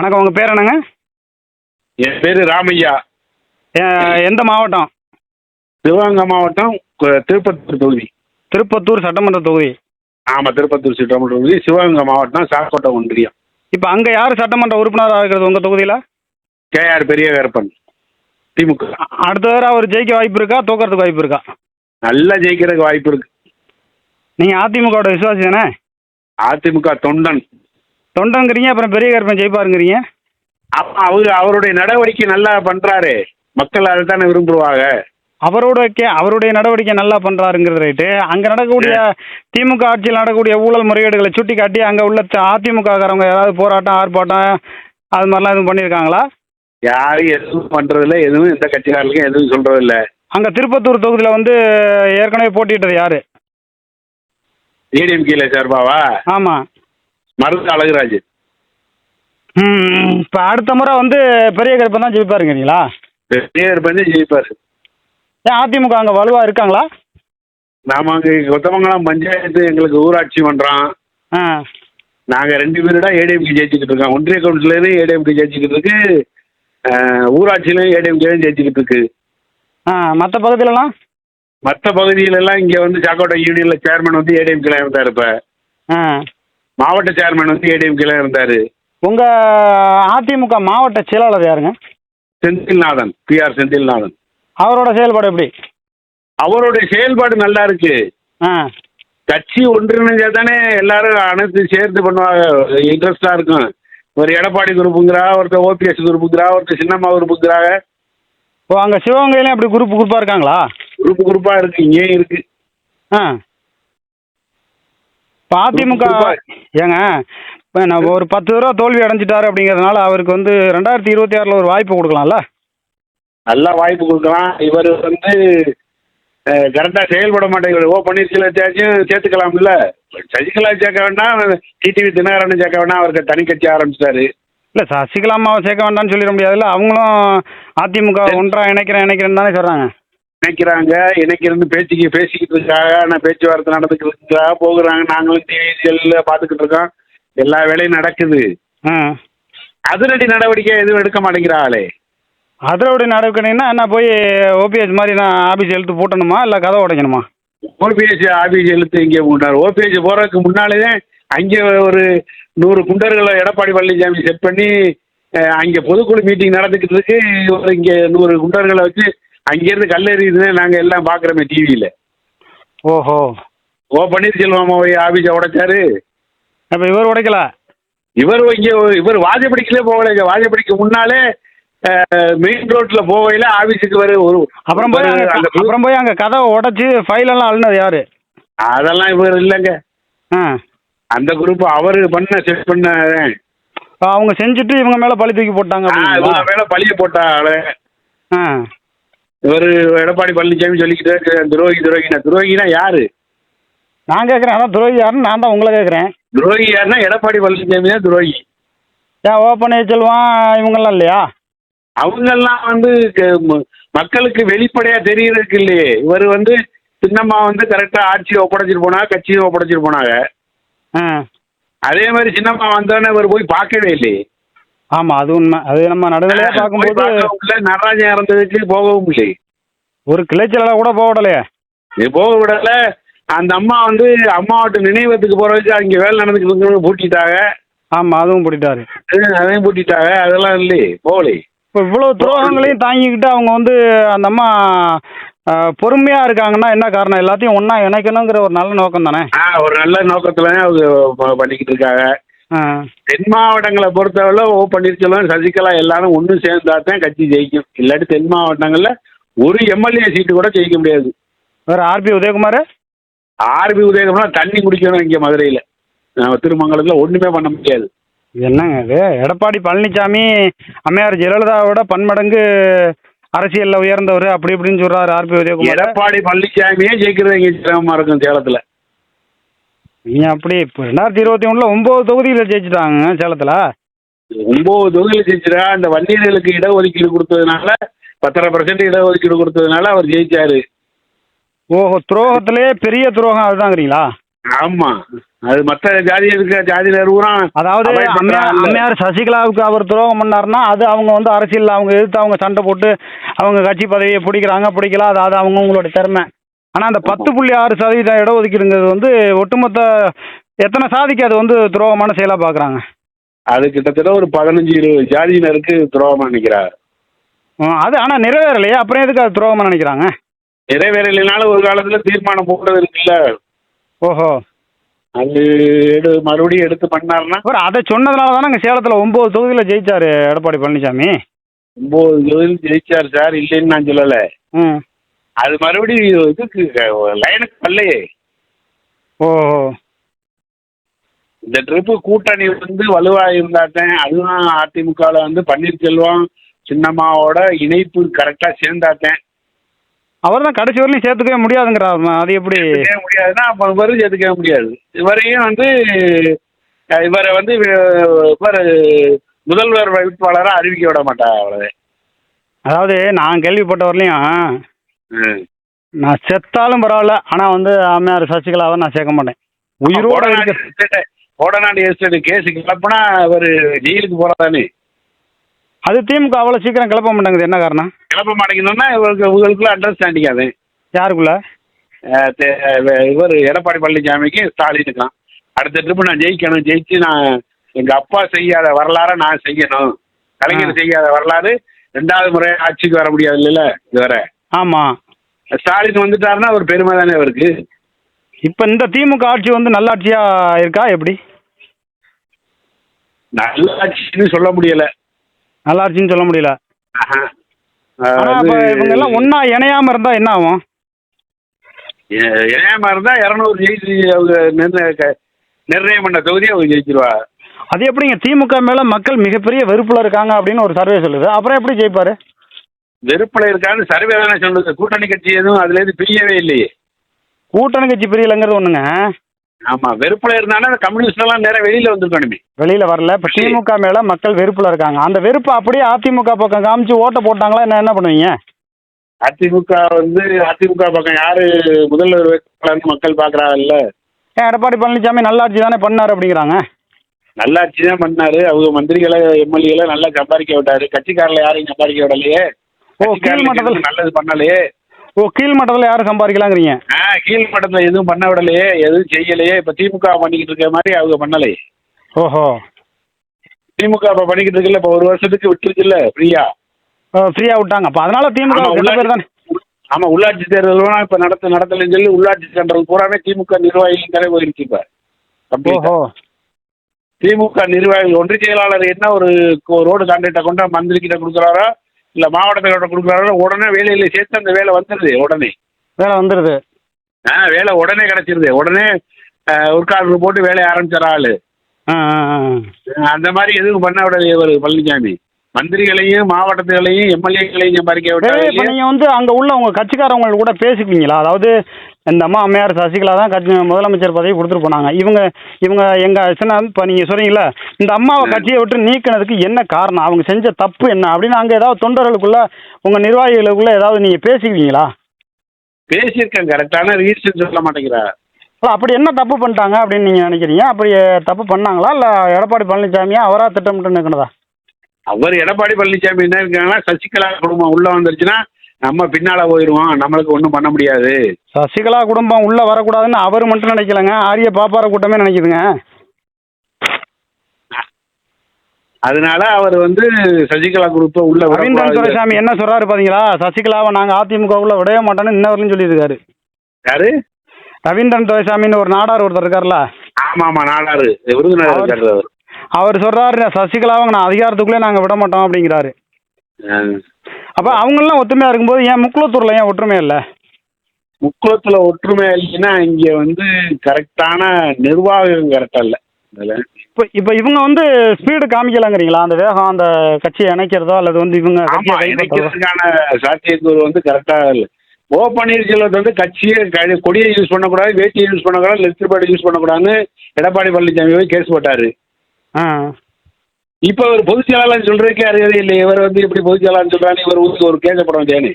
வணக்கம் உங்கள் பேர் என்னங்க? என் பேர் ராமையா. எந்த மாவட்டம்? சிவகங்கை மாவட்டம் கு- திருப்பத்தூர் தொகுதி. திருப்பத்தூர் சட்டமன்ற தொகுதி. ஆமாம் திருப்பத்தூர் சட்டமன்ற தொகுதி. சிவகங்கை மாவட்டம் சாக்கோட்டை ஒன்றியம். இப்போ அங்கே யார் சட்டமன்ற உறுப்பினராக இருக்கிறது உங்கள் தொகுதியில்? கேஆர் பெரிய வேறப்பன் திமுக. அடுத்த தடவை அவர் ஜெயிக்க வாய்ப்பு இருக்கா? தோக்கறதுக்கு வாய்ப்பு இருக்கா? நல்லா ஜெயிக்கிறதுக்கு வாய்ப்பு இருக்கு. நீங்கள் அதிமுகவோட விசுவாசி தானே? அதிமுக தொண்டன். தொண்டங்கிறீங்க அப்புறம் பெரிய கருப்பன் ஜெயிப்பாருங்கிறீங்க? அப்ப அவரு அவருடைய நடவடிக்கை நல்லா பண்றாரு. மக்கள் அதை தானே விரும்புவாங்க. அவரோட அவருடைய நடவடிக்கை நல்லா பண்ணுறாருங்கிறது ரைட்டு அங்கே நடக்கக்கூடிய திமுக ஆட்சியில் நடக்கக்கூடிய ஊழல் முறைகேடுகளை சுட்டி காட்டி அங்கே உள்ள அதிமுககாரங்க ஏதாவது போராட்டம் ஆர்ப்பாட்டம் அது மாதிரிலாம் எதுவும் பண்ணியிருக்காங்களா? யாரும் எதுவும் பண்றதில்ல. எதுவும் எந்த கட்சிக்காரர்களுக்கும் எதுவும் சொல்றதில்ல. அங்கே திருப்பத்தூர் தொகுதியில் வந்து ஏற்கனவே போட்டியிட்டது யார்? ஏடிஎம்கேல சார்பாவா? ஆமாம் மருது அழகுராஜ். இப்போ அடுத்த முறை வந்து பெரிய கருப்பன் தான் ஜெயிப்பாருங்கிறீங்களா பெரிய வந்து ஜெயிப்பாரு. ஏன் அதிமுக அங்கே வலுவாக இருக்காங்களா? நாம அங்க கொத்தமங்கலம் பஞ்சாயத்து எங்களுக்கு ஊராட்சி மன்றம் ஆ. நாங்க ரெண்டு பேருடா ஏடிஎம்கே ஜெயிச்சுக்கிட்டு இருக்கோம். ஒன்றிய கவுன்சிலரும் ஏடிஎம்கே ஜெயிச்சுக்கிட்டு இருக்கு. அஹ், ஊராட்சியிலும் ஏடிஎம்கே ஜெயிச்சுக்கிட்டு இருக்கு. ஆ மற்ற பகுதியிலலாம்? மற்ற பகுதியிலெல்லாம் இங்க வந்து சாக்கோட்டை யூனியன்ல சேர்மன் வந்து ஏடிஎம்கேல இருந்தாரு இப்ப ஆ. மாவட்ட சேர்மன் வந்து ஏடிஎம்கேல இருந்தாரு. உங்கள் அதிமுக மாவட்ட செயலாளர் யாருங்க? Senthilnathan P R Senthilnathan. அவரோட செயல்பாடு எப்படி? அவருடைய செயல்பாடு நல்லா இருக்கு. ஆ. கட்சி ஒன்றிணைஞ்சா தானே எல்லாரும் அனைத்து சேர்த்து பண்ணுவாங்க. இன்ட்ரெஸ்டா இருக்கும். ஒரு எடப்பாடி குரூப்புங்கிறா ஒருத்தர் ஓபிஎஸ் குரூப்புங்கிறா ஒருத்தர் சின்னம்மா குரூப்புங்கிறாங்க. ஓ அங்கே சிவகங்கையிலையும் அப்படி குரூப் குரூப்பாக இருக்காங்களா? குரூப்பு குரூப்பா இருக்கு இங்கேயும் இருக்கு. ஆ. இப்போ அதிமுக. ஏங்க இப்போ நம்ம ஒரு பத்து தடவை தோல்வி அடைஞ்சிட்டாரு அப்படிங்கிறதுனால அவருக்கு வந்து ரெண்டாயிரத்தி இருபத்தி ஆறில் ஒரு வாய்ப்பு கொடுக்கலாம்ல? நல்லா வாய்ப்பு கொடுக்கலாம். இவர் வந்து கரெக்டாக செயல்பட மாட்டேங்கிறார் ஓ பன்னீர்செல்வத்தையாச்சும் சேர்த்துக்கலாம்ல. சசிகலா சேர்க்க வேண்டாம் டிடிவி தினகரன் சேர்க்க வேண்டாம். அவருக்கு தனி கட்சி ஆரம்பிச்சிட்டாரு. இல்லை சசிகலா அம்மாவை சேர்க்க வேண்டாம்னு சொல்லிட முடியாதுல்ல. அவங்களும் அதிமுக ஒன்றா இணைக்கிறேன் இணைக்கிறேன்னு தானே சொல்கிறாங்க நினைக்கிறாங்க. இணைக்கிறது பேச்சுக்கு பேசிக்கிட்டு இருக்காங்க. ஆனால் பேச்சுவார்த்தை நடந்துக்கிட்டு இருக்கா போகுறாங்க. நாங்களும் டிவி செல்லில் பார்த்துக்கிட்டு இருக்கோம். எல்லா வேலையும் நடக்குது. ஆ. அதிரடி நடவடிக்கை எதுவும் எடுக்க மாட்டேங்கிறாங்களே அதிரவுடைய நடவடிக்கைன்னா என்ன போய் ஓபிஎஸ் மாதிரி நான் ஆஃபீஸ் எழுத்து பூட்டணுமா? இல்லை கதை உடைக்கணுமா? ஓபிஎஸ் ஆபீஸ் இழுத்து இங்கே போனார் ஓபிஎஸ் போறதுக்கு முன்னாலே அங்கே ஒரு நூறு குண்டர்களை எடப்பாடி பழனிசாமி செட் பண்ணி அங்கே பொதுக்குழு மீட்டிங் நடந்துக்கிட்டு இருக்கு. இவர் இங்கே நூறு குண்டர்களை வச்சு அங்கேருந்து கல்லெறியுதுன்னு நாங்கள் எல்லாம் பார்க்குறோமே டிவியில் ஓஹோ. ஓ பன்னீர்செல்வம் போய் ஆபீஸை உடைச்சாரு. அப்போ இவர் உடைக்கல? இவர் இங்கே இவர் வாஜப்படிக்கலே போகல. இங்க வாஜப்படிக்கு முன்னாலே மெயின் ரோட்ல போகையில ஆபீஸுக்கு வர ஒரு அப்புறம் போய் அப்புறம் போய் அங்கே கதவை உடைச்சி ஃபைலெல்லாம் அழுனது யாரு? அதெல்லாம் இவர் இல்லைங்க. ஆ. அந்த குரூப் அவர் பண்ண செட் பண்ண அப்ப அவங்க செஞ்சுட்டு இவங்க மேலே பழி தூக்கி போட்டாங்க மேல பழிய போட்ட ஆளு ஆ. இவர் எடப்பாடி பழனிசாமி சொல்லிக்கிட்டு துரோகி துரோகினா துரோகினா யாரு? நான் கேட்குறேன் அதான் துரோகி யாருன்னு நான் தான் உங்களை கேட்குறேன் துரோகி யாருன்னா எடப்பாடி பழனிசாமி தான் துரோகி. ஏன் ஓ பன்னீர்செல்வம் இவங்கெல்லாம் இல்லையா? அவங்கெல்லாம் வந்து க- மக்களுக்கு வெளிப்படையா தெரியறதுக்கு இல்லையே. இவர் வந்து சின்னம்மா வந்து கரெக்டா ஆட்சியை ஒப்படைச்சிட்டு போனாங்க கட்சியை ஒப்படைச்சிட்டு போனாங்க. ஆ. அதே மாதிரி சின்னம்மா வந்தோடனே இவர் போய் பார்க்கவே இல்லையே. ஆமாம் அது உண்மை. அது நம்ம போய் பார்க்கும்போது இல்லை நடராஜன் இறந்ததுக்கு போகவும் இல்லை. ஒரு கிளைச்சலாக கூட போக விடலையே இது போக விடல. அந்த அம்மா வந்து அம்மாவோட நினைவகத்துக்கு போறதுக்கு அங்கே வேலை நடந்துக்கிட்டு இருக்கவங்க பூட்டிட்டாங்க. ஆமாம் அதுவும் பிடிட்டாரு அஹ் அதையும் பூட்டிட்டாங்க. அதெல்லாம் இல்லையே போகலையே. இப்போ இவ்வளோ துரோகங்களையும் தாங்கிக்கிட்டு அவங்க வந்து அந்த அம்மா பொறுமையாக இருக்காங்கன்னா என்ன காரணம்? எல்லாத்தையும் ஒன்றா இணைக்கணுங்கிற ஒரு நல்ல நோக்கம் தானே ஒரு நல்ல நோக்கத்துல அவங்க பண்ணிக்கிட்டு இருக்காங்க. ஆ. தென் மாவட்டங்களை பொறுத்தவரை ஓ பன்னீர்செல்வம் சசிகலா எல்லாரும் ஒன்று சேர்ந்தா தான் கட்சி ஜெயிக்கும். இல்லாட்டி தென் மாவட்டங்களில் ஒரு எம்எல்ஏ சீட்டு கூட ஜெயிக்க முடியாது. வேறு ஆர்பி உதயகுமார்? ஆர்பி உதயகம்னா தண்ணி குடிக்கணும் இங்கே மதுரையில். நம்ம திருமங்கலத்தில் ஒன்றுமே பண்ண முடியாது. என்னங்க இது? எடப்பாடி பழனிசாமி அம்மையார் ஜெயலலிதாவோட பன்மடங்கு அரசியலில் உயர்ந்தவர் அப்படி இப்படின்னு சொல்கிறாரு ஆர்பி உதயகுமார். எடப்பாடி பழனிசாமியே ஜெயிக்கிறது இங்கே சிரமமாக இருக்கும் சேலத்தில். நீங்கள் அப்படி இப்போ ரெண்டாயிரத்தி இருபத்தி ஒன்றில் ஒம்பது தொகுதியில் ஜெயிச்சிட்டாங்க சேலத்தில். ஒம்பது தொகுதியில் ஜெயிச்சிரா அந்த வன்னியர்களுக்கு இடஒதுக்கீடு கொடுத்ததுனால பத்தரை பர்சன்ட் இடஒதுக்கீடு கொடுத்ததுனால அவர் ஜெயிச்சாரு. ஓஹோ துரோகத்திலே பெரிய துரோகம் அதுதாங்கிறீங்களா? ஆமா. அது மற்ற ஜாதி இருக்க ஜாதியினர் பூரா அதாவது அம்மையார் சசிகலாவுக்கு அவர் துரோகம் பண்ணாருன்னா அது அவங்க வந்து அரசியல் அவங்க எதிர்த்து அவங்க சண்டை போட்டு அவங்க கட்சி பதவியை பிடிக்கிறாங்க பிடிக்கல அது அது அவங்க உங்களோட திறமை. ஆனால் அந்த பத்து புள்ளி ஆறு சதவீதம் இடஒதுக்கீடுங்கிறது வந்து ஒட்டுமொத்த எத்தனை சாதிக்கு அது வந்து துரோகமான செயலாக பார்க்குறாங்க அது கிட்டத்தட்ட ஒரு பதினஞ்சு இருபது ஜாதியினருக்கு துரோகம் நினைக்கிறார் அது ஆனால் நிறைவேறலையே? அப்புறம் எதுக்கு அது துரோகமாக நினைக்கிறாங்க? நிறைவேறலைனாலும் ஒரு காலத்துல தீர்மானம் போட்டது இருக்குல்ல. ஓஹோ. அது எடு மறுபடியும் எடுத்து பண்ணாருன்னா? அவர் அதை சொன்னதுனால தானே அங்கே சேலத்தில் ஒம்பது தொகுதியில் ஜெயிச்சார் எடப்பாடி பழனிசாமி? ஒன்பது தொகுதியில் ஜெயிச்சார் சார் இல்லைன்னு நான் சொல்லலை. ம். அது மறுபடியும் இதுக்கு லைனுக்கு வரலையே. ஓஹோ இந்த ட்ரிப்பு கூட்டணி வந்து வலுவா இருந்தாட்டேன். அதுவும் அதிமுகவில் வந்து பன்னீர்செல்வம் சின்னம்மாவோட இணைப்பு கரெக்டா சேர்ந்தாட்டேன். அவர் தான் கடைசி வரலையும் சேர்த்துக்கவே முடியாதுங்கிறார் அது எப்படி? முடியாதுன்னா அப்ப இவரும் சேர்த்துக்கவே முடியாது. இவரையும் வந்து இவரை வந்து இவர் முதல்வர் வேட்பாளராக அறிவிக்க விட மாட்டா அவ்வளவு அதாவது நான் கேள்விப்பட்ட வரலையும் நான் செத்தாலும் பரவாயில்ல ஆனால் வந்து அம்மையார் சசிகலாவை நான் சேர்க்க மாட்டேன். உயிரோட இருக்க கோடநாடு எஸ்டேட் கேஸ் கிளப்புனா இவர் ஜெயிலுக்கு போறாதானே? அது திமுக அவ்வளோ சீக்கிரம் கிளப்ப மாட்டேங்குது. என்ன காரணம்? கிளப்ப மாட்டேங்குதுன்னா இவருக்கு இவங்களுக்குள்ள அண்டர்ஸ்டாண்டிங் அது. யாருக்குள்ள? இவர் எடப்பாடி பழனிசாமிக்கு ஸ்டாலினுக்கலாம் அடுத்த ட்ரிப்பு நான் ஜெயிக்கணும். ஜெயிச்சு நான் எங்க அப்பா செய்யாத வரலாறை நான் செய்யணும். கலைஞர். செய்யாத வரலாறு ரெண்டாவது முறை ஆட்சிக்கு வர முடியாது இல்லைல்ல இதுவரை. ஆமாம் ஸ்டாலின் வந்துட்டாருன்னா ஒரு பெருமை தானே அவருக்கு? இப்போ இந்த திமுக ஆட்சி வந்து நல்லாட்சியாக இருக்கா எப்படி? நல்ல ஆட்சின்னு சொல்ல முடியல. நல்லாட்சின்னு சொல்ல முடியல. ஆஹா. ஆனால் அது இப்போ இவங்க எல்லாம் ஒன்றா இணையாமல் இருந்தால் என்ன ஆகும்? எ- இணையாம இருந்தா இரநூறு ஜெயிச்சு அவங்க நிர்ணய க- நிர்ணயம் பண்ண தொகுதியை அவங்க ஜெயிச்சிருவா. அது எப்படிங்க திமுக மேலே மக்கள் மிகப்பெரிய வெறுப்பில் இருக்காங்க அப்படின்னு ஒரு சர்வே சொல்லுது. அப்புறம் எப்படி ஜெயிப்பார்? வெறுப்புல இருக்கான்னு சர்வே தானே சொல்லுது. கூட்டணி கட்சி எதுவும் அதுல இருந்து பிரியவே இல்லையே. கூட்டணி கட்சி பிரியலைங்கிறது ஒன்றுங்க ஆமா வெறுப்புல இருந்தாலும் அந்த கம்யூனிஸ்ட் எல்லாம் நேரம் வெளியில வந்திருக்கணுமே. வெளியில் வரல. இப்போ திமுக மேலே மக்கள் வெறுப்பில் இருக்காங்க. அந்த வெறுப்பு அப்படியே அதிமுக பக்கம் காமிச்சு ஓட்டை போட்டாங்களா என்ன என்ன பண்ணுவீங்க? அதிமுக வந்து அதிமுக பக்கம் யாரு முதல்வர் வேட்பாளர்னு மக்கள் பாக்குறாங்கல்ல. ஏன் எடப்பாடி பழனிசாமி நல்லாட்சி தானே பண்ணார் அப்படிங்கிறாங்க. நல்லாட்சி தான் பண்ணாரு. அவங்க மந்திரிகளை எம்எல்ஏகளை நல்லா சம்பாதிக்க விட்டாரு. கட்சிக்காரில் யாரையும் சம்பாதிக்க விடலையே. ஓ கீழ்மட்டத்தில் எதுவும் நல்லது பண்ணலையே. ஓ கீழ் மட்டத்தில் யாரும் சம்பாதிக்கலாங்கிறீங்க? ஆ கீழ் மட்டத்துல எதுவும் பண்ண விடலையே எதுவும் செய்யலையே. இப்ப திமுக பண்ணிக்கிட்டு இருக்க மாதிரி அவங்க பண்ணலையே. ஓஹோ. திமுக இப்ப பண்ணிக்கிட்டு இருக்குல்ல இப்ப ஒரு வருஷத்துக்கு விட்டுருக்குல்ல ஃப்ரீயா? ஃப்ரீயாக விட்டாங்க. அப்போ அதனால திமுக கெட்ட பேர் தானே? ஆமா உள்ளாட்சி தேர்தல்லாம் இப்ப நடத்த நடத்தலைன்னு சொல்லி உள்ளாட்சி சென்டர் பூராமே திமுக நிர்வாகிகள் தலை போயிருச்சு இப்ப. ஓஹோ. திமுக நிர்வாகிகள் ஒன்றிய செயலாளர் என்ன ஒரு ரோடு கான்ட்ராக்டை கொண்டு மந்திரி கிட்ட கொடுக்குறாரோ இல்ல மாவட்டத்திட்ட கொடுக்குறாரோ. உடனே வேலையில சேர்த்து அந்த வேலை வந்துடுது உடனே. வேலை வந்துடுது ஆ வேலை உடனே கிடைச்சிருது. உடனே ஆர்டர் போட்டு வேலையை ஆரம்பிச்சிடற ஆளு. அந்த மாதிரி எதுவும் பண்ண விடலையே இவர் பழனிசாமி மந்திரிகளையும் மாவட்டத்துகளையும் எம்எல்ஏக்களையும் சம்பாதிக்க சரி இப்போ நீங்கள் வந்து அங்கே உள்ள உங்கள் கட்சிக்காரவங்க கூட பேசிப்பீங்களா அதாவது இந்த அம்மா அம்மையார் சசிகலா தான் கட்சி முதலமைச்சர் பதவி கொடுத்துட்டு போனாங்க. இவங்க இவங்க எங்கள் சின்ன இப்போ நீங்கள் சொல்கிறீங்களா இந்த அம்மாவை கட்சியை விட்டு நீக்கினதுக்கு என்ன காரணம்? அவங்க செஞ்ச தப்பு என்ன? அப்படின்னு அங்கே ஏதாவது தொண்டர்களுக்குள்ள உங்கள் நிர்வாகிகளுக்குள்ள ஏதாவது நீங்கள் பேசிக்குவீங்களா பேசியிருக்கேன் கரெக்டான ரீசன் சொல்ல மாட்டேங்கிறா. இல்ல, அப்படி என்ன தப்பு பண்ணிட்டாங்க அப்படின்னு நீங்கள் நினைக்கிறீங்க? அப்படி தப்பு பண்ணாங்களா? இல்லை எடப்பாடி பழனிசாமியா அவராக திட்டமிட்டு நிற்கணுதா அவர் எடப்பாடி பழனிசாமி என்ன இருக்காங்கன்னா சசிகலா குடும்பம் உள்ள வந்துருச்சுன்னா நம்ம பின்னால போயிடுவோம் நம்மளுக்கு ஒன்றும் பண்ண முடியாது. சசிகலா குடும்பம் உள்ளே வரக்கூடாதுன்னு அவர் மட்டும் நினைக்கலங்க. ஆரிய பாப்பார கூட்டமே நினைக்குதுங்க. அதனால அவர் வந்து சசிகலா குரூப்பை உள்ள ரவீந்திரன் விடக்கூடாது. துரைசாமி என்ன சொல்றாரு பாத்தீங்களா? சசிகலாவை நாங்க அதிமுகவுக்குள்ள விடவே மாட்டோம்னு இன்ன வரலையும் சொல்லியிருக்காரு. யாரு? ரவீந்திரன் துரைசாமின்னு ஒரு நாடார் ஒருத்தர் இருக்கார்ல. ஆமா ஆமா நாலாறு விருதுநகர் அவர்- இருக்காரு அவர். அவர் சொல்றாரு சசிகலாவை நான் அதிகாரத்துக்குள்ளே நாங்க விட மாட்டோம் அப்படிங்கிறாரு. ஆ. அப்ப அவங்கெல்லாம் ஒத்துமையா இருக்கும்போது ஏன் முக்குளத்தூர்ல ஏன் ஒற்றுமை இல்லை? முக்குளத்துல ஒற்றுமை இல்லைன்னா இங்க வந்து கரெக்டான நிர்வாகம் கரெக்டா இல்ல. அதுல இப்போ இப்போ இவங்க வந்து ஸ்பீடு காமிக்கலாங்கிறீங்களா? அந்த வேகம் அந்த கட்சியை இணைக்கிறதோ அல்லது வந்து இவங்க ஆமா கட்சியை கைப்பற்றதோ இணைக்கிறதுக்கான சாத்தியக்கூறு வந்து கரெக்டா இல்ல. ஓ பன்னீர்செல்வத்தை வந்து கட்சியை கொடியை யூஸ் பண்ணக்கூடாது வேட்டியை யூஸ் பண்ணக்கூடாது லெஃப்ட் பேட் யூஸ் பண்ணக்கூடாதுன்னு எடப்பாடி பழனிசாமி போய் கேஸ் போட்டாரு. ஆ. இப்ப அவர் பொதுச் செயலாளர் சொல்றதுக்கே அருகதை இல்லை இவர் வந்து இப்படி பொதுச் செயலாளர் சொல்றாரு இவர் ஊருக்கு ஒரு கேச போட வேண்டியானு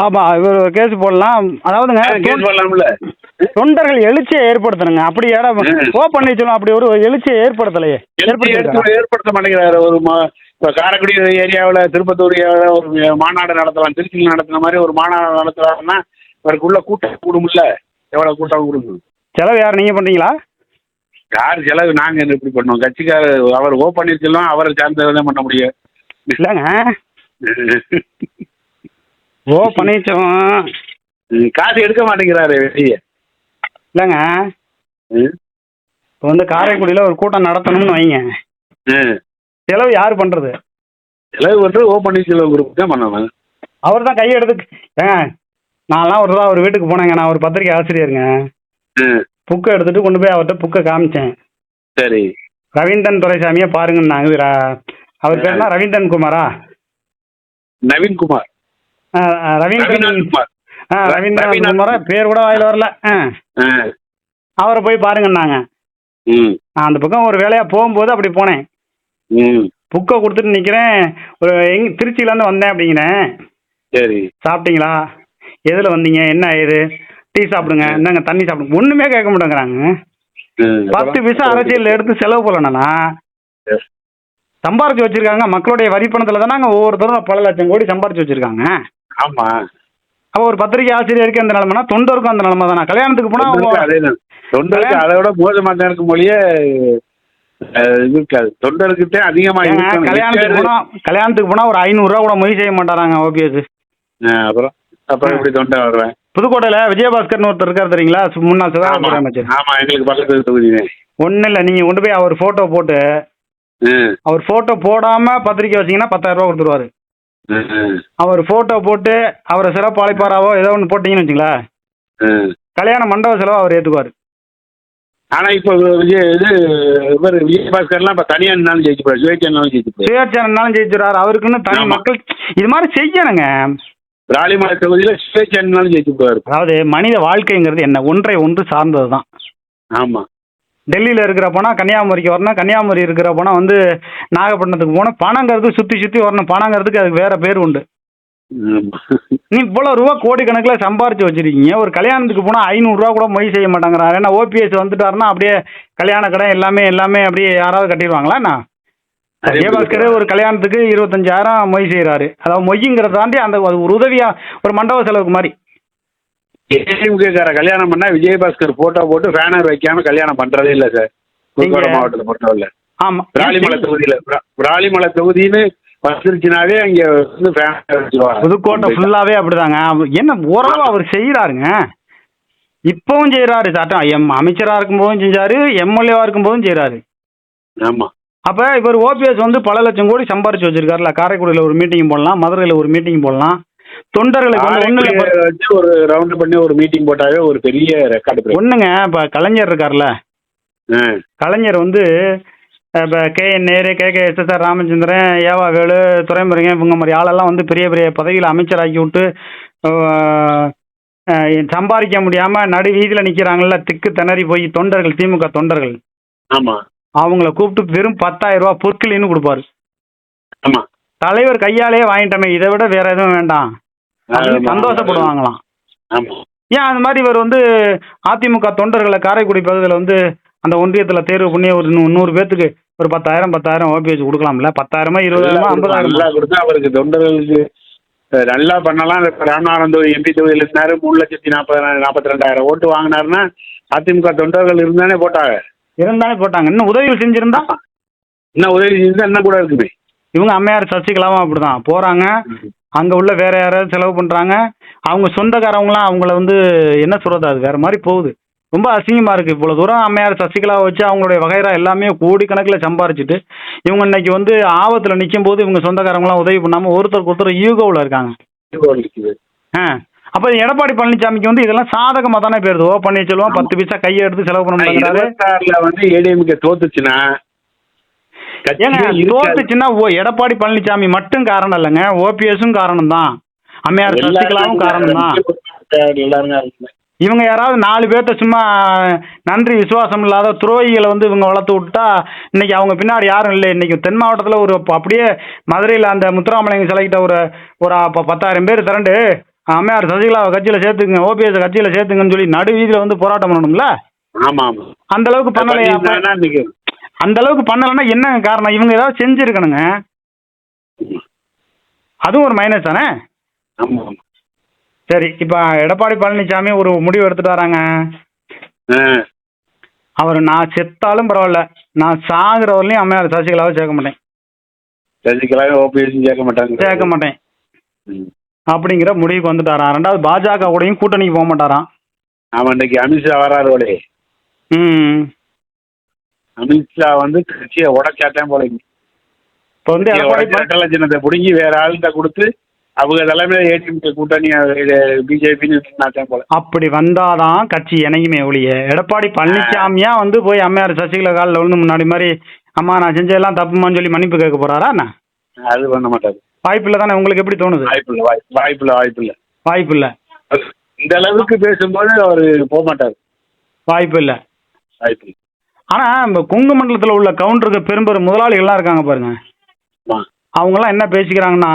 ஆமா இவர் கேஸ் போடலாம். அதாவதுங்க கேஸ் பண்ணலாம்ல தொண்டர்கள் எழுச்சியை ஏற்படுத்தணுங்க. அப்படி இடம். ஓ பன்னீர்செல்வம் அப்படி ஒரு எழுச்சியை ஏற்படுத்தலையே. ஏற்படுத்த மாட்டேங்கிறாரு. ஒரு இப்ப காரைக்குடி ஏரியாவில் திருப்பத்தூர் ஏரியாவில் ஒரு மாநாடு நடத்தலாம். திருச்சியில் நடத்தின மாதிரி ஒரு மாநாடு நடத்துறாருன்னா அவருக்குள்ள கூட்டம் கூடும்ல. எவ்வளவு கூட்டம் கூடும் செலவு யார் நீங்க பண்றீங்களா? யார் செலவு நாங்க என்ன இப்படி பண்ணோம்? கட்சிக்கார அவர் ஓ பன்னீர்செல்வம் அவரை சார்ந்ததான் பண்ண முடியும்? இல்லைங்க. ஓ பன்னீர்செல்வம் காசு எடுக்க மாட்டேங்கிறாரு வெளியே. இல்லைங்க. இப்போ வந்து காரைக்குடியில் ஒரு கூட்டம் நடத்தணும்னு வைங்க. செலவு யார் பண்றது? செலவு வந்து ஓ பன்னீர்செல்வம் குரூப் தான் பண்ணணும். அவர் தான் கையெடுத்து ஏங்க நான்லாம் ஒரு தடவை அவர் வீட்டுக்கு போனேங்க நான் ஒரு பத்திரிக்கை ஆசிரியருங்க. புக்கை எடுத்துட்டு கொண்டு போய் அவர்கிட்ட புக்கை காமிச்சேன். சரி. ரவீந்திரன் துரைசாமியை பாருங்கன்னாங்க இவரா அவர் பேர் என்ன? ரவீந்திரன் குமாரா? நவீன்குமார் ஆ, ஆ, ரவீந்திரன் ரவீந்திரன் குமார். ஆ, ரவீந்திரன் ரவீந்திரன் குமாரா பேர் கூட வாயில வரல. ஆ. ஆ. அவரை போய் பாருங்கன்னாங்க ம். நான் அந்த பக்கம் ஒரு வேலையாக போகும்போது அப்படி போனேன். ம். புக்கை கொடுத்துட்டு நிற்கிறேன் ஒரு எங் திருச்சியிலேருந்து வந்தேன் அப்படிங்கிறேன். சரி. சாப்பிட்டீங்களா? எதில் வந்தீங்க? என்ன ஏது டீ சாப்பிடுங்க என்னங்க தண்ணி சாப்பிடுங்க. ஒன்றுமே கேட்க மாட்டேங்கிறாங்க. பத்து பைசா அரசியல் எடுத்து செலவு Yes. சம்பாரிச்சு வச்சிருக்காங்க. மக்களுடைய வரி பணத்தில் தானே ஒவ்வொருத்தரும் பல லட்சம் கோடி சம்பாரிச்சு வச்சிருக்காங்க. ஆமா. அப்போ ஒரு பத்திரிகை ஆசிரியருக்கு அந்த நிலமைனா தொண்டருக்கும் அந்த நிலமை தானே கல்யாணத்துக்கு அதேதான் தொண்டருக்கு அதை விட மோசமா தான் இருக்கும் மொழியே இருக்காது. தொண்டருக்கிட்டே அதிகமா. கல்யாணத்துக்கு போனா கல்யாணத்துக்கு போனா ஒரு ஐநூறுரூவா கூட மொய் செய்ய மாட்டாராங்க ஓபிஎஸ். அப்புறம் அப்புறம் எப்படி தொண்டை வருவேன் புதுக்கோட்டையில விஜயபாஸ்கர்னு ஒருத்தர் இருக்கார் தெரியுங்களா? முன்னாள் சுகாதாரத்துறை அமைச்சர் ஆமா எங்களுக்கு பக்கத்து ஒன்றும் இல்லை நீங்கள் கொண்டு போய் அவர் ஃபோட்டோ போட்டு அவர் ஃபோட்டோ போடாமல் பத்திரிக்கை வச்சீங்கன்னா பத்தாயிரம் ரூபா கொடுத்துருவாரு. அவர் ஃபோட்டோ போட்டு அவரை சிறப்பு அழைப்பாராவோ ஏதோ ஒன்று போட்டிங்கன்னு வச்சுங்களேன். கல்யாண மண்டப செலவு அவர் ஏற்றுக்குவார் ஆனா இப்ப விஜய் இது இவர் விஜயபாஸ்கர்லாம் இப்ப தனியா இருந்தாலும் ஜெயிச்சு போறாரு. சுயேட்சை இருந்தாலும் ஜெயிச்சு போறாரு. சுயேட்சனாலும் ஜெயிச்சிடாரு அவருக்குன்னு தனி. மக்கள் இது மாதிரி செய்யணுங்க. ராலிமலை தொகுதியில இருந்தாலும் ஜெயிச்சு போவாரு அதாவது மனித வாழ்க்கைங்கிறது என்ன? ஒன்றை ஒன்று சார்ந்தது தான் ஆமா. டெல்லியில் இருக்கிறப்போனா கன்னியாகுமரிக்கு வரணும். கன்னியாகுமரி இருக்கிறப்போனா வந்து நாகப்பட்டினத்துக்கு போகணும். பணங்கிறது சுற்றி சுற்றி வரணும். பணங்கிறதுக்கு அதுக்கு வேற பேர் உண்டு. நீ இவ்வளோ ரூபா கோடிக்கணக்கில் சம்பாரிச்சு வச்சிருக்கீங்க. ஒரு கல்யாணத்துக்கு போனால் ஐநூறுரூவா கூட மொய் செய்ய மாட்டேங்கிறாரு ஏன்னா ஓபிஎஸ் வந்துட்டாருன்னா அப்படியே கல்யாண கடை எல்லாமே எல்லாமே அப்படியே யாராவது கட்டிடுவாங்களா என்ன? விஜயபாஸ்கர் ஒரு கல்யாணத்துக்கு இருபத்தஞ்சாயிரம் மொய் செய்கிறாரு அதாவது மொய்ங்கிறத தாண்டி அந்த அது ஒரு உதவியாக ஒரு மண்டப செலவுக்கு மாதிரி ஏடிஎம்கேக்கார கல்யாணம் பண்ணா விஜயபாஸ்கர் போட்டோ போட்டு பேனர் வைக்காம கல்யாணம் பண்றதே இல்ல சார் புதுக்கோட்டை நீங்க- மாவட்டத்தை பொறுத்தவரை ஆமாம் விராலிமலை தொகுதியில விரா- விராலிமலை தொகுதின்னு வந்துருச்சுனாவே அங்க வந்து புதுக்கோட்டை ஃபுல்லாகவே அப்படிதாங்க. என்ன ஓரளவு அவர் செய்கிறாருங்க இப்பவும் செய்கிறாரு சட்டம் எம் அமைச்சராக இருக்கும்போதும் செஞ்சாரு எம்எல்ஏவாக இருக்கும்போதும் செய்கிறாரு ஆமா. அப்போ இவர் ஓபிஎஸ் வந்து பல லட்சம் கோடி சம்பாரிச்சு வச்சிருக்காருல. காரைக்குடியில் ஒரு மீட்டிங் போடலாம் மதுரையில் ஒரு மீட்டிங் போடலாம். தொண்டர்களுக்கு ஒரு ரவுண்ட் பண்ணி ஒரு மீட்டிங் போட்டாவே ஒரு பெரிய ரெக்கார்டு ஒன்றுங்க இப்போ கலைஞர் இருக்கார்ல. கலைஞர் வந்து இப்போ K N Nehru K K SSR Ramachandran ஏவா வேலு துரைமுருகன் இவங்க மாதிரி ஆளெல்லாம் வந்து பெரிய பெரிய பதவியில் அமைச்சராக்கி விட்டு சம்பாதிக்க முடியாமல் நடு வீதியில் நிற்கிறாங்கல்ல திக்கு திணறி போய் தொண்டர்கள் திமுக தொண்டர்கள். ஆமா. அவங்கள கூப்பிட்டு வெறும் பத்தாயிரம் ரூபா பொற்கிளின்னு கொடுப்பாரு. ஆமா. தலைவர் கையாலேயே வாங்கிட்டோமே இதை விட வேற எதுவும் வேண்டாம். சந்தோஷப்படுவாங்களாம். ஏன் அந்த மாதிரி இவர் வந்து அதிமுக தொண்டர்களை காரைக்குடி பகுதியில் வந்து அந்த ஒன்றியத்தில் தேர்வு பண்ணி ஒரு நூறு பேர்த்துக்கு ஒரு பத்தாயிரம் பத்தாயிரம் ஓபிஎஸ் கொடுக்கலாம்ல? பத்தாயிரமா இருபதாயிரமா ஐம்பதாயிரமா? நல்லா கொடுத்தா அவருக்கு தொண்டர்களுக்கு நல்லா பண்ணலாம். தொகுதி எம்பி தொகுதியில் இருந்தாரு. மூணு லட்சத்தி நாற்பதாயிரம் நாற்பத்தி ரெண்டாயிரம் ஓட்டு வாங்கினாருன்னா அதிமுக தொண்டர்கள் இருந்தானே போட்டாங்க. இருந்தாலே போட்டாங்க. இன்னும் உதவிகள் செஞ்சிருந்தா? இன்னும் உதவி செஞ்சா இன்னும் கூட இருக்குமே. இவங்க அம்மையார் சசிகலாவும் அப்படிதான். போறாங்க. அங்க உள்ள வேற யாராவது செலவு பண்றாங்க. அவங்க சொந்தக்காரவங்களாம் அவங்கள வந்து என்ன சொல்றது? அது வேற மாதிரி போகுது. ரொம்ப அசிங்கமா இருக்கு. இவ்வளவு தூரம் அம்மையார் சசிகலாவை வச்சு அவங்களுடைய வகைரா எல்லாமே கோடிக்கணக்கில் சம்பாரிச்சிட்டு இவங்க இன்னைக்கு வந்து ஆபத்துல நிற்கும் போது இவங்க சொந்தக்காரங்களாம் உதவி பண்ணாம ஒருத்தருக்கு ஒருத்தர் ஈகோவில் இருக்காங்க. இருக்குது. ஆ. அப்போ எடப்பாடி பழனிசாமிக்கு வந்து இதெல்லாம் சாதகமாக தானே போயிருது. ஓ பன்னீர்செல்வம் பத்து பைசா கையை எடுத்து செலவு பண்ண இருபத்தாறுல வந்து ஏடிஎம்கே தோத்துச்சுன்னா ஏங்க. தோத்துச்சுன்னா ஓ எடப்பாடி பழனிசாமி மட்டும் காரணம் இல்லைங்க. ஓபிஎஸும் காரணம் தான். அம்மையார் சசிகலாவும் காரணம் தான். இவங்க யாராவது நாலு பேர்த்த சும்மா நன்றி விசுவாசம் இல்லாத துரோகிகளை வந்து இவங்க வளர்த்து விட்டா இன்னைக்கு அவங்க பின்னாடி யாரும் இல்லை. இன்னைக்கு தென் மாவட்டத்தில் ஒரு அப்படியே மதுரையில் அந்த முத்துராமலிங்க சிலைக்கிட்ட ஒரு ஒரு பத்தாயிரம் பேர் திரண்டு அம்மையார் சசிகலாவை கட்சியில் சேர்த்துங்க ஓபிஎஸ் கட்சியில் சேர்த்துங்கன்னு சொல்லி நடு வீதியில் வந்து போராட்டம் பண்ணணும்ல? ஆமா ஆமா. அந்த அளவுக்கு பண்ணலையா? அந்த அளவுக்கு பண்ணலைன்னா என்ன காரணம்? இவங்க ஏதாவது செஞ்சிருக்கணுங்க. அதுவும் ஒரு மைனஸ் தானே? சரி இப்போ எடப்பாடி பழனிசாமி ஒரு முடிவு எடுத்துட்டு வராங்க. அவர் நான் செத்தாலும் பரவாயில்ல. நான் சாகுற வரலையும் அம்மையார் சசிகலாவை சேர்க்க மாட்டேன். சசிகலாவே ஓபிஎஸ் சேர்க்க மாட்டாங்க. சேர்க்க மாட்டேன். அப்படிங்கிற முடிவுக்கு வந்துட்டாராம். ரெண்டாவது பாஜக கூடயும் கூட்டணிக்கு போக மாட்டாராம். ஆமா இன்னைக்கு அமித்ஷா வராரு போலே ம். அமித்ஷா வந்து கட்சியை உடச்சாத்தான் போல இப்போ வந்து எடப்பாடி சின்னத்தை பிடுங்கி வேற ஆள்கிட்ட கொடுத்து அவங்க தலைமையில ஏடிஎம்கே கூட்டணி பிஜேபின்னு போல. அப்படி வந்தாதான் கட்சி இணையுமே ஒழிய. எடப்பாடி பழனிசாமியா வந்து போய் அம்மையார் சசிகலா காலில் விழுந்து முன்னாடி மாதிரி அம்மா நான் செஞ்சதெல்லாம் தப்புமான்னு சொல்லி மன்னிப்பு கேட்க போறாரா என்ன? அது பண்ண மாட்டாரு. வாய்ப்பு இல்லை தானே? உங்களுக்கு எப்படி தோணுது? வாய்ப்பு இல்லை வாய்ப்பு இல்லை வாய்ப்பு இல்லை வாய்ப்பு இல்லை இந்த அளவுக்கு பேசும்போது அவர் போக மாட்டார் வாய்ப்பு இல்லை வாய்ப்பு இல்லை ஆனால் இந்த கொங்கு மண்டலத்தில் உள்ள கவுண்டருக்கு பெரும்பெரும் முதலாளிகள்லாம் இருக்காங்க பாருங்க. அவங்கெல்லாம் என்ன பேசிக்கிறாங்கன்னா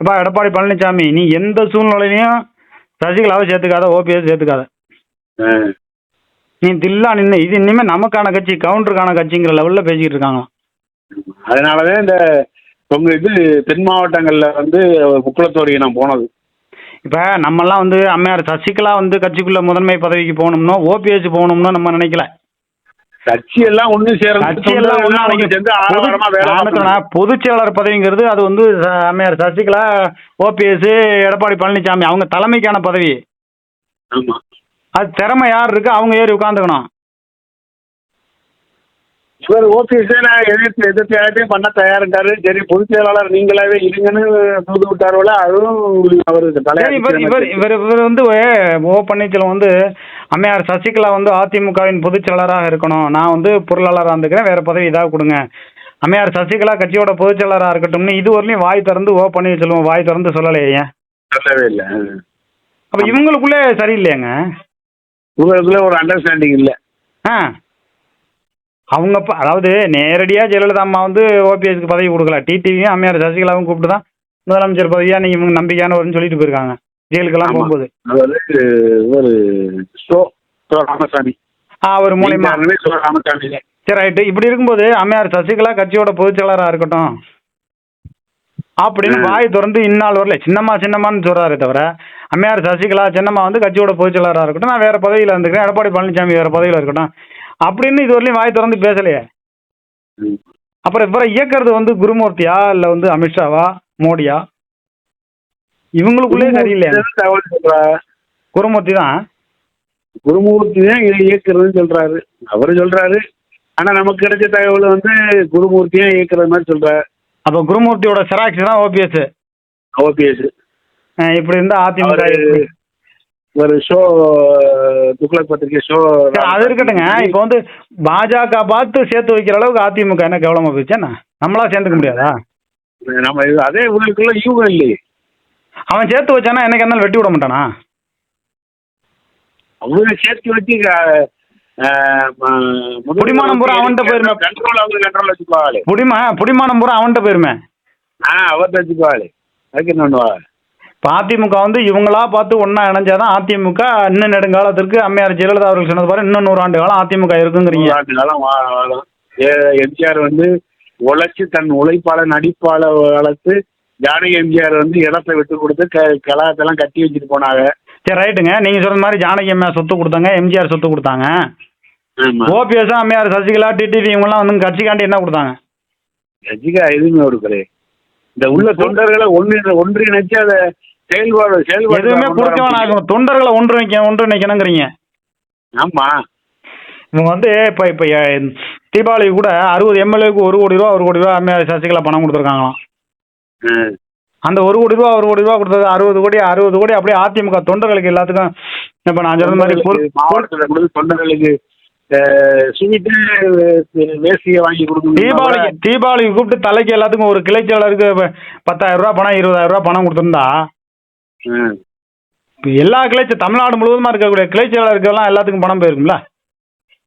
அப்பா எடப்பாடி பழனிசாமி நீ எந்த சூழ்நிலையிலையும் சசிகலாவை சேர்த்துக்காத ஓபிஎஸ் சேர்த்துக்காத. நீ தில்லா நின்று இது இனிமேல் நமக்கான கட்சி கவுண்டருக்கான கட்சிங்கிற லெவலில் பேசிக்கிட்டு இருக்காங்க அதனாலதான் இந்த உங்க இது தென் மாவட்டங்கள்ல வந்து முக்குளத்தோரி நான் போனது. இப்போ நம்மெல்லாம் வந்து அம்மையார் சசிகலா வந்து கட்சிக்குள்ள முதன்மை பதவிக்கு போகணும்னோ ஓபிஎஸ் போகணும்னோ நம்ம நினைக்கல. கட்சி எல்லாம் ஒண்ணு பார்க்கணும். பொதுச் செயலாளர் பதவிங்கிறது அது வந்து அம்மையார் சசிகலா ஓபிஎஸ் எடப்பாடி பழனிசாமி அவங்க தலைமைக்கான பதவி. அது திறமை யார் இருக்கு அவங்க ஏறி உட்காந்துக்கணும் இவர் ஓபிஎஸ் நான் எதிர்த்து எதிர்த்து பண்ண தயாரிட்டாரு. சரி பொதுச் செயலாளர் நீங்களாவே இருங்கன்னு தூது விட்டாரோல அதுவும் அவருக்கு சரி இவர் இவர் இவர் இவர் வந்து ஓ பன்னீர்செல்வம் வந்து அம்மையார் சசிகலா வந்து அதிமுகவின் பொதுச் செயலாளராக இருக்கணும். நான் வந்து பொருளாளராக இருந்துக்கிறேன் வேற பதவி ஏதாவது கொடுங்க. அம்மையார் சசிகலா கட்சியோட பொதுச் செயலாளராக இருக்கட்டும்னு இது வரலையும் வாய் திறந்து ஓ பன்னீர்செல்வம் வாய் திறந்து சொல்லலையே ஏன்? சொல்லவே இல்லை. அப்போ இவங்களுக்குள்ளே சரியில்லையாங்க? இவருக்குள்ள ஒரு அண்டர்ஸ்டாண்டிங் இல்லை. ஆ. அவங்க ப- அதாவது நேரடியாக ஜெயலலிதா அம்மா வந்து ஓபிஎஸ்க்கு பதவி கொடுக்கல. டிடிவியும் அம்மையார் சசிகலாவும் கூப்பிட்டு தான் முதலமைச்சர் பதவியா நீங்கள் இவங்க நம்பிக்கையானவர்னு சொல்லிட்டு போயிருக்காங்க. ஜெயிலுக்கெல்லாம். போகும்போது. அதாவது இவர் சோ ராமசாமி. அவர் மூலியமா. ராமசாமி. சரி ரைட்டு. இப்படி இருக்கும்போது அம்மையார் சசிகலா கட்சியோட பொதுச் இருக்கட்டும். அப்படின்னு. வாய் திறந்து இந்நாள் வரல. சின்னம்மா சின்னம்மான்னு சொல்றாரே தவிர அம்மையார் சசிகலா சின்னம்மா வந்து கட்சியோட பொதுச் இருக்கட்டும். நான் வேற பதவியில் இருந்துக்கிறேன். எடப்பாடி பழனிசாமி வேற பதவியில் இருக்கட்டும். அப்படின்னு இது வரலையும் வாய் திறந்து பேசலையே. அப்புறம் இவரை இயக்கிறது வந்து குருமூர்த்தியா இல்லை வந்து அமித்ஷாவா மோடியா? இவங்களுக்குள்ளே சரியில்லையா குருமூர்த்தி தான் குருமூர்த்தி தான்? இதை இயக்குறதுன்னு சொல்றாரு. அவரு சொல்றாரு. ஆனா நமக்கு கிடைச்ச தகவல் வந்து குருமூர்த்தி தான் இயக்குறது மாதிரி சொல்றாரு அப்போ குருமூர்த்தியோட செராக்ஸ் தான் ஓபிஎஸ். ஓபிஎஸ். இப்படி இருந்தா அதிமுக? ஒரு ஷோ துக்ளக் பத்திரிகை ஷோ அது இருக்கட்டுங்க இப்போ வந்து பாஜக பார்த்து சேர்த்து வைக்கிற அளவுக்கு அதிமுக என்ன கவனமா போச்சு என்ன? நம்மளா சேர்ந்துக்க முடியாதா? நம்ம இது- அதே உங்களுக்குள்ள யூகம் இல்லையே. அவன் சேர்த்து வச்சானா என்னைக்கு இருந்தாலும் வெட்டி விட மாட்டானா? அவங்க சேர்த்து வச்சு குடிமானம் பூரா அவன்கிட்ட போயிருமே. கண்ட்ரோல் அவங்க கண்ட்ரோல் வச்சுக்குவாங்களே. புடிமா புடிமானம் பூரா அவன்கிட்ட போயிருமே. ஆ அவர்கிட்ட வச்சுக்குவாங்களே. அதுக்கு என்ன பண்ணுவா இப்போ அதிமுக வந்து இவங்களா பார்த்து ஒன்றா இணைஞ்சாதான் அதிமுக இன்னும் நெடுங்காலத்திற்கு அம்மையார் ஜெயலலிதா அவர்கள் சொன்னது பாரு இன்னும் நூறாண்டு காலம் அதிமுக இருக்குங்கிறீங்க. எம்ஜிஆர் வந்து உழைச்சு தன் உழைப்பால நடிப்பால வளர்த்து ஜானகி எம்ஜிஆர் வந்து இடத்தை விட்டு கொடுத்து க கலாத்தெல்லாம் கட்டி வச்சுட்டு போனாங்க. சரி ரைட்டுங்க. நீங்க சொன்ன மாதிரி ஜானகி அம்மையார் சொத்து கொடுத்தாங்க எம்ஜிஆர் சொத்து கொடுத்தாங்க. ஓபிஎஸ் அம்மையார் சசிகலா டிடிவி இவங்கெல்லாம் வந்து கட்சிக்காண்டி என்ன கொடுத்தாங்க? ரஜிகா எதுவுமே கொடுக்கல இந்த உள்ள தொண்டர்களை ஒன்று ஒன்றிணைச்சு அதை செயல்பாடு செயல்பாடு எதுவுமே கொடுக்கவன் ஆகும் தொண்டர்களை ஒன்று வைக்க ஒன்று நிற்கணுங்கிறீங்க ஆமா. இவங்க வந்து இப்போ இப்போ தீபாவளி கூட அறுபது எம்எல்ஏக்கு ஒரு கோடி ரூபா ஒரு கோடி ரூபா சசிகலா பணம் கொடுத்துருக்காங்களாம். அந்த ஒரு கோடி ரூபா ஒரு கோடி ரூபா கொடுத்தது அறுபது கோடி அறுபது கோடி அப்படியே அதிமுக தொண்டர்களுக்கு எல்லாத்துக்கும் இப்போ நான் சொன்ன மாதிரி மாவட்டத்தில் தொண்டர்களுக்கு தீபாவளிக்கு தீபாவளிக்கு கூப்பிட்டு தலைக்கு எல்லாத்துக்கும் ஒரு கிளைச்சலருக்கு பத்தாயிரம் ரூபா பணம் இருபதாயிரம் ரூபா பணம் கொடுத்துருந்தா இப்ப எல்லா கிளைச்ச தமிழ்நாடு முழுவதுமா இருக்கக்கூடிய கிளைச்சலருக்கெல்லாம் எல்லாத்துக்கும் பணம் போயிருக்கும்ல?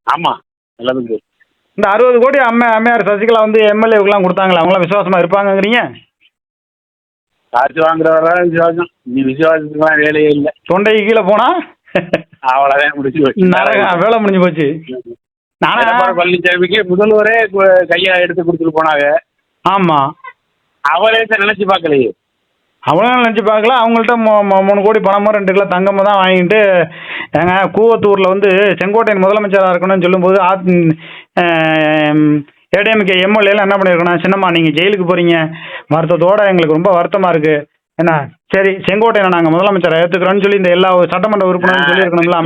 ஆமா. எல்லாத்துக்கும் இந்த அறுபது கோடி அம்மை அம்மையார் சசிகலா வந்து எம்எல்ஏவுக்குலாம் கொடுத்தாங்களா அவங்களாம் விசுவாசமா இருப்பாங்கங்கிறீங்க? காசு வாங்குறவரா விசுவாசம்? நீ விசுவாசத்துக்குலாம் வேலையே இல்லை. தொண்டைக்கு கீழே போனா? அவ்வளோதான் முடிச்சு நரகம் வேலை முடிஞ்சு போச்சு. நானா பழனிசாமிக்கு முதல்வரே கையை எடுத்து கொடுத்துட்டு போனாங்க. ஆமா. அவரே நினைச்சு பார்க்கலையே. அவங்களும் நினச்சி பார்க்கல. அவங்கள்ட்ட மூ- மூணு கோடி பணமும் ரெண்டு கிலோ தங்கமும் தான் வாங்கிட்டு ஏங்க கூவத்தூரில் வந்து செங்கோட்டையன் முதலமைச்சராக இருக்கணும்னு சொல்லும்போது ஏடிஎம்கே எம்எல்ஏலாம் என்ன பண்ணியிருக்கணும் சின்னம்மா நீங்கள் ஜெயிலுக்கு போகிறீங்க வருத்தத்தோட எங்களுக்கு ரொம்ப வருத்தமாக இருக்குது என்ன? சரி செங்கோட்டையனை நாங்கள் முதலமைச்சரை ஏற்றுக்கிறோன்னு சொல்லி இந்த எல்லா சட்டமன்ற உறுப்பினரும் சொல்லியிருக்கணும்ல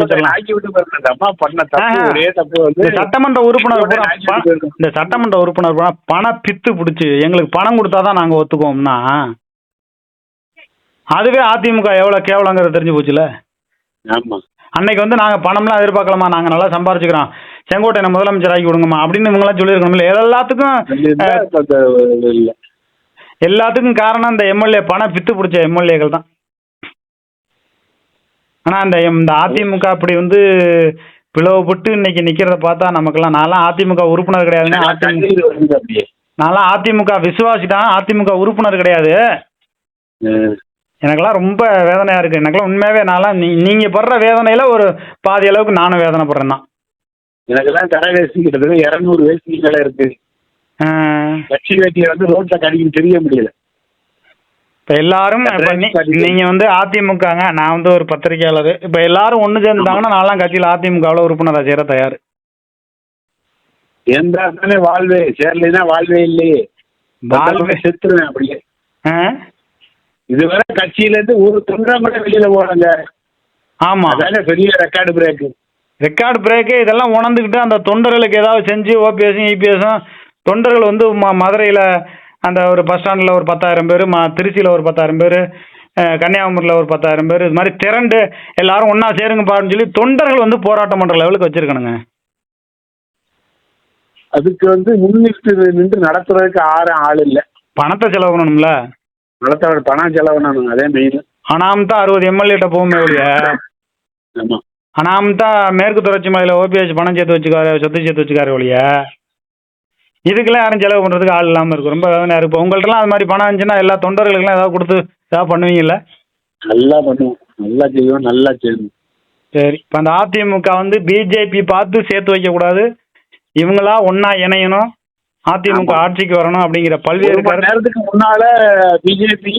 இந்த சட்டமன்ற உறுப்பினர். இந்த சட்டமன்ற உறுப்பினர் பண பித்து பிடிச்சி எங்களுக்கு பணம் கொடுத்தா தான் நாங்கள் ஒத்துக்குவோம்னா அதுவே அதிமுக எவ்வளோ கேவலங்கிறது தெரிஞ்சு போச்சுல? ஆமா. அன்னைக்கு வந்து நாங்கள் பணம்லாம் எதிர்பார்க்கலாமா நாங்கள் நல்லா சம்பாரிச்சுக்கிறோம். செங்கோட்டையனை முதலமைச்சர் ஆக்கி விடுங்கம்மா அப்படின்னு இவங்களாம் சொல்லியிருக்கணும்ல எல்லாத்துக்கும் அந்த எல்லாத்துக்கும் காரணம் இந்த எம்எல்ஏ பண பித்து பிடிச்ச எம்எல்ஏக்கள் தான். ஆனால் இந்த எம்- இந்த அதிமுக அப்படி வந்து பிளவுபட்டு இன்னைக்கு நிற்கிறத பார்த்தா நமக்கெல்லாம் நான்லாம் அதிமுக உறுப்பினர் கிடையாதுங்க. அதிமுக நான்லாம் அதிமுக விசுவாசி தான் அதிமுக உறுப்பினர் கிடையாது. எனக்கெல்லாம் ரொம்ப வேதனையாக இருக்குது எனக்கெல்லாம் உண்மையாகவே நான்லாம் நீ நீங்கள் படுற வேதனையில் ஒரு பாதி அளவுக்கு நானும் வேதனைப்படுறேன் தான் எனக்கெல்லாம் கடை வேஷ்டி கிட்டத்தட்ட இரநூறு வேஷ்டி கடை இருக்கு. கட்சி வேட்டியை வந்து ரோட்ல கடிக்கும் தெரிய முடியல. இப்போ எல்லாரும் நீங்கள் வந்து அதிமுகங்க நான் வந்து ஒரு பத்திரிகையாளர். இப்போ எல்லாரும் ஒன்று சேர்ந்துட்டாங்கன்னா நான்லாம் கட்சியில் அதிமுகவில் உறுப்பினராக சேர தயார். தானே வாழ்வே. சேரலைன்னா வாழ்வே இல்லையே. வாழ்வே. செத்துருவேன் அப்படியே. ஆ. இதுவரை கட்சியில இருந்து ஒரு தொண்டா கூட வெளியில போறாங்க ஆமாம் அதானே பெரிய ரெக்கார்டு பிரேக் ரெக்கார்டு பிரேக்கு இதெல்லாம் உணர்ந்துக்கிட்டு அந்த தொண்டர்களுக்கு ஏதாவது செஞ்சு ஓபிஎஸும் இபிஎஸும் தொண்டர்கள் வந்து ம மதுரையில் அந்த ஒரு பஸ் ஸ்டாண்டில் ஒரு பத்தாயிரம் பேர் ம திருச்சியில் ஒரு பத்தாயிரம் பேர் கன்னியாகுமரியில் ஒரு பத்தாயிரம் பேர் இது மாதிரி திரண்டு எல்லாரும் ஒன்றா சேருங்கப்பான்னு சொல்லி தொண்டர்கள் வந்து போராட்டம் பண்ணுற லெவலுக்கு வச்சுருக்கணுங்க. அதுக்கு வந்து முன்னிட்டு நின்று நடத்துறதுக்கு ஆறும் ஆள் இல்ல. பணத்தை செலவு பண்ணணும்ல? நடத்த பணம் செலவணும் அதே மெயின் அனாமத்தா அறுபது எம்எல்ஏட்ட போகுமே ஒழிய. ஆமா. அனாமத்தா மேற்கு தொடர்ச்சி மலையில் ஓபிஎஸ் பணம் சேர்த்து வச்சுக்காரு சொத்து சேர்த்து வச்சுக்காரு ஒழிய. இதுக்கெல்லாம் யாரும் செலவு பண்ணுறதுக்கு ஆள் இல்லாமல் இருக்கும் ரொம்ப வேதனையாக இருக்கும் உங்கள்கிட்டலாம் அது மாதிரி பணம் இருந்துச்சுன்னா எல்லா தொண்டர்களுக்கெல்லாம் ஏதாவது கொடுத்து ஏதாவது பண்ணுவீங்கல்ல நல்லா பண்ணுவோம். நல்லா செய்வோம். நல்லா செய்யணும் சரி. இப்போ அந்த அதிமுக வந்து பிஜேபி பார்த்து சேர்த்து வைக்கக்கூடாது. இவங்களா ஒன்றா இணையணும். அதிமுக. ஆட்சிக்கு வரணும் அப்படிங்கிற பல்வேறு நேரத்துக்கு முன்னால பிஜேபி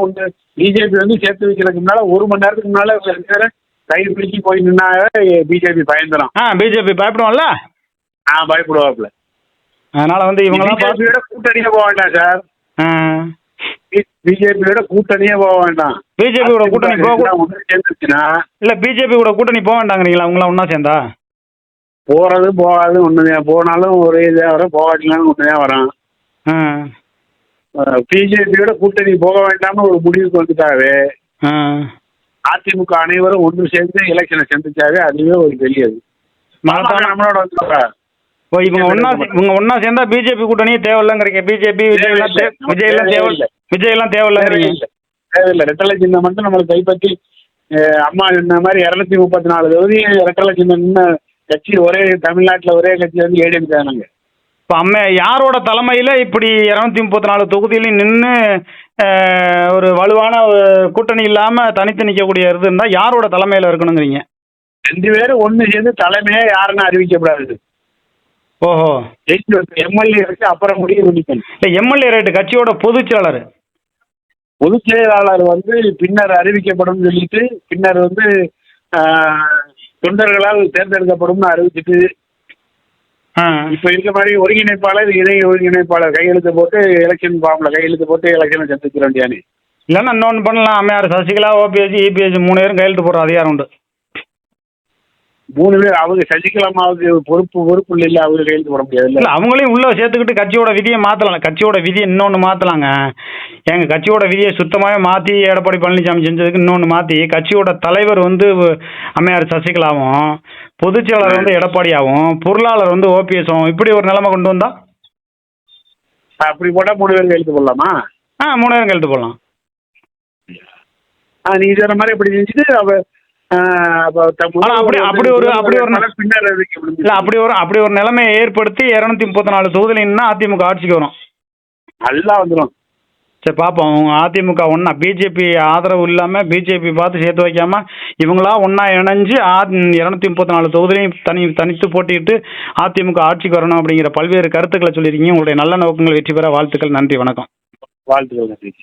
ஒன்று பிஜேபி வந்து சேர்த்து வைக்கிறதுக்கு முன்னால ஒரு மணி நேரத்துக்கு முன்னால கைது பிடிச்சி போய் நின்னாவே பிஜேபி பயந்துடும் ஆ பிஜேபி பயப்படுவோம்ல நான் பயப்படுவாப்புல. அதனால வந்து இவங்கெல்லாம் பிஜேபியோட கூட்டணியே போக வேண்டாம் சார். ஆ. பிஜேபியோட கூட்டணியே போக வேண்டாம். பிஜேபியோட கூட்டணி போக சேர்ந்துச்சுன்னா இல்லை பிஜேபி கூட கூட்டணி போக வேண்டாங்கிறீங்களா? அவங்களாம் ஒன்றா சேர்ந்தா? போறது போகாது ஒண்ணுதான் போனாலும் ஒரே இதாக வரும் போகாட்டினாலும் வரும் ஆ. பிஜேபியோட கூட்டணி போக வேண்டாம்னு ஒரு முடிவுக்கு வந்துட்டாவே அதிமுக அனைவரும் ஒன்று சேர்ந்து எலெக்ஷனை சந்திச்சாவே அதுவே ஒரு பெரியது. நம்மளோட வந்து ஓ இவங்க ஒன்றா இவங்க ஒன்றா சேர்ந்தா பிஜேபி கூட்டணியே தேவையில்லைங்கிறீங்க. பிஜேபி விஜய் விஜய் எல்லாம் தேவை தேவையில்லை. விஜய் எல்லாம் தேவையில்லைங்கிறீங்க. தேவையில்லை. ரெட்டலை சின்னம் மட்டும் நம்மளை கைப்பற்றி அம்மா இந்த மாதிரி இரநூத்தி முப்பத்தி நாலு தொகுதி ரெட்டலை சின்னம் கட்சி ஒரே தமிழ்நாட்டில் ஒரே கட்சி வந்து ஏடிஎம் தானுங்க இப்போ அம்மா யாரோட தலைமையில் இப்படி இரநூத்தி முப்பத்தி நாலு தொகுதியிலையும் நின்று ஒரு வலுவான கூட்டணி இல்லாமல் தனித்து நிற்கக்கூடிய இது இருந்தால் யாரோட தலைமையில் இருக்கணுங்கிறீங்க? ரெண்டு பேரும் ஒன்று சேர்ந்து தலைமையே யாருன்னு அறிவிக்கப்படாது ஓஹோ. எம்எல்ஏ இருக்கு அப்புறம் முடிவு பண்ணிக்கணும். இல்லை எம்எல்ஏ ரேட்டு கட்சியோட பொதுச் செயலாளர். பொதுச் செயலாளர் வந்து பின்னர் அறிவிக்கப்படும் சொல்லிட்டு பின்னர் வந்து தொண்டர்களால் தேர்ந்தெடுக்கப்படும்னு அறிவிச்சிட்டு ஆ. இப்ப இருக்க மாதிரி ஒருங்கிணைப்பாளர் இணை ஒருங்கிணைப்பாளர் கையெழுத்து போட்டு எலெக்ஷன் ஃபார்ம்ல கையெழுத்து போட்டு எலெக்ஷனை வேண்டியானே இல்லைன்னா இன்னொன்று பண்ணலாம். அம்மையார் சசிகலா ஓபிஎஸ் இபிஎஸ் மூணு பேரும் கையெழுத்து போடுற அதிகாரம் உண்டு. மூணு பேர் அவங்க சசிகலாமாவுக்கு பொறுப்பு பொறுப்பு இல்லை அவங்க கையெழுத்து போட முடியாது இல்லை. அவங்களையும் உள்ளே சேர்த்துக்கிட்டு கட்சியோட விதியை மாற்றலாம் கட்சியோட விதியை இன்னொன்று மாற்றலாங்க எங்கள் கட்சியோட விதியை சுத்தமாகவே மாற்றி எடப்பாடி பழனிசாமி செஞ்சதுக்கு இன்னொன்று மாற்றி கட்சியோட தலைவர் வந்து அம்மையார் சசிகலாவும் பொதுச் செயலாளர் வந்து எடப்பாடியாவும் பொருளாளர் வந்து ஓபிஎஸும் இப்படி ஒரு நிலைமை கொண்டு வந்தா? அப்படி போட்டா மூணு பேர் கையெழுத்து போடலாமா? ஆ மூணு பேரும் கையெழுத்து போடலாம். ஆ, நீ சொன்ன மாதிரி இப்படி செஞ்சுட்டு அப்படி- அப்படி ஒரு- அப்படி ஒரு. இல்லை அப்படி ஒரு அப்படி ஒரு நிலைமையை ஏற்படுத்தி இரநூத்தி முப்பத்தி நாலு தொகுதியிலன்னா அதிமுக ஆட்சிக்கு வரும். நல்லா வந்துடும் சரி பார்ப்போம் அவங்க அதிமுக ஒன்றா பிஜேபி ஆதரவு இல்லாமல் பிஜேபி பார்த்து சேர்த்து வைக்காம இவங்களா ஒன்றா இணைஞ்சு ஆ இரநூத்தி முப்பத்தி நாலு தொகுதியிலையும் தனி தனித்து போட்டியிட்டு அதிமுக ஆட்சிக்கு வரணும் அப்படிங்கிற பல்வேறு கருத்துக்களை சொல்லியிருக்கீங்க. உங்களுடைய நல்ல நோக்கங்கள் வெற்றி பெற வாழ்த்துக்கள். நன்றி வணக்கம். வாழ்த்துக்கள் நன்றி.